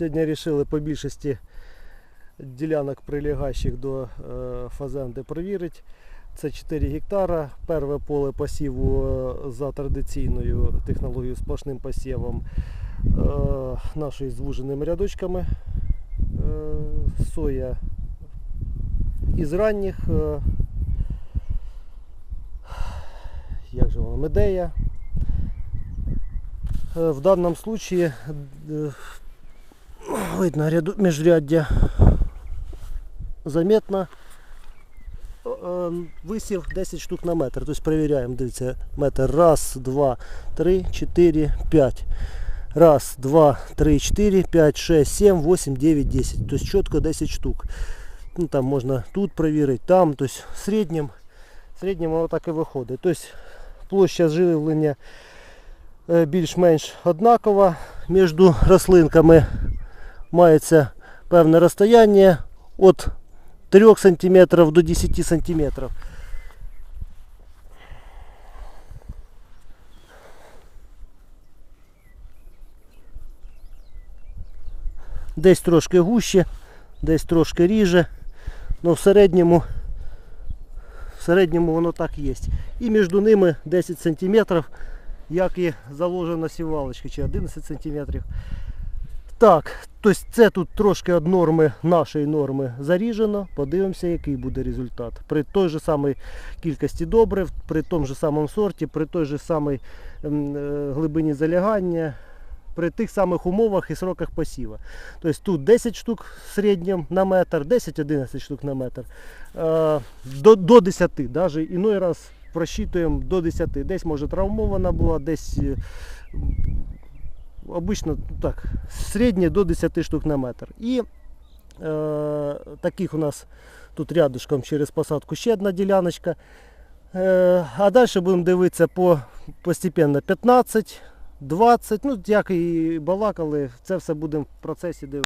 Сьогодні вирішили по більшості ділянок прилягаючих до е, фазенди перевірити. Це 4 гектара. Перше поле посіву е, за традиційною технологією сплошним посівом е, нашої звуженими рядочками. Соя із ранніх. Як же воно? Медея. В даному случае видно ряду межряддя заметно. Висів 10 штук на метр. Тобто перевіряємо, дивіться, метр. Раз, два, три, чотири, п'ять. Раз, два, три, чотири, п'ять, шесть, сім, вісім, дев'ять, десять. Тобто чітко 10 штук. Ну, там можна тут перевірити, там. Тобто в середньому, в середньому воно так і виходить. Тобто площа живлення е, більш-менш однакова. Між рослинками мається певне розстояння від 3 см до 10 см. Десь трошки гуще, десь трошки ріже, але в середньому, в середньому воно так є. І між ними 10 см, як і заложена сівалочка, чи 11 см. Так, тобто це тут трошки від норми, нашої норми заріжено. Подивимося, який буде результат. При той же самій кількості добрив, при тому же самому сорті, при той же самій ем, е, глибині залягання, при тих самих умовах і сроках посіва. Тобто тут 10 штук в середньому на метр, 10-11 штук на метр. Е, До, до 10, навіть іной раз просчитуємо до 10. Десь може травмована була, десь е, обично так, середнє до 10 штук на метр. І е, таких у нас тут рядышком через посадку ще одна діляночка. Е, а далі будемо дивитися по постепенно 15, 20, ну як і балакали, це все будемо в процесі дивитися.